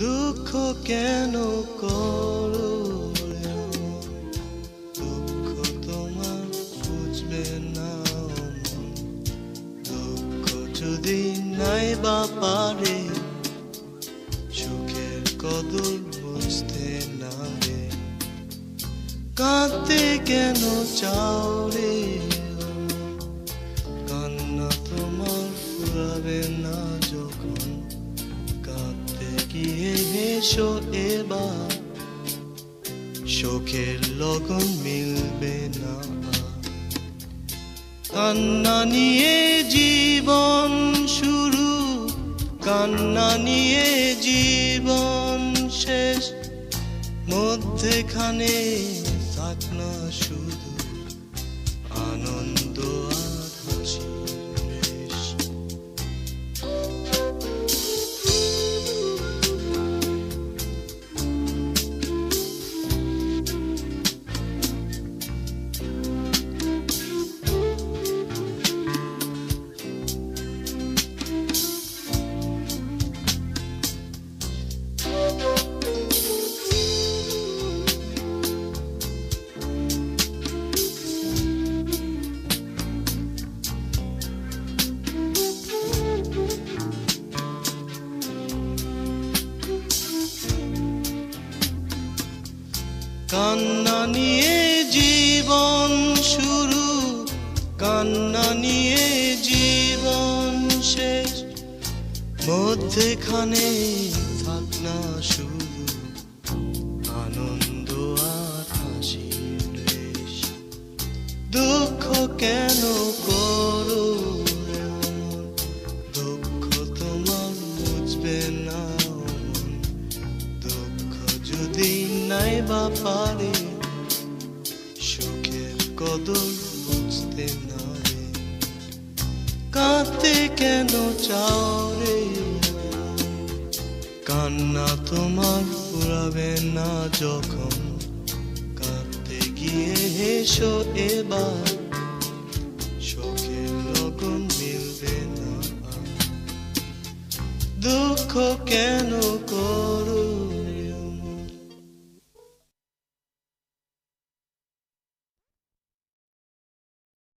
দুঃখ কেন করো দুঃখ তোমার বুঝবে না দুঃখ যদি নাই বা পারে, সুখের কদর বুঝতে না রে। কাঁদতে কেন চাও রে? হেসো এবার। শোকের লগন মিলবে না। কান্না নিয়ে জীবন শুরু, কান্না নিয়ে জীবন শেষ। মধ্যেখানে থাক না শুধু। আনন্দ কান্না নিয়ে জীবন শুরু, কান্না নিয়ে জীবন শেষ মধ্যেখানে থাক না শুধু, আনন্দ আর হাসির। দুঃখ কেন বা পারে, সুখের কদর বুঝতে না কাঁদতে কেন চাও রে কান্না তোমার ফুরাবে না যখন। কাঁদতে গিয়ে হেসো এবার শোকের লগন মিলবে না। দুঃখ কেন কর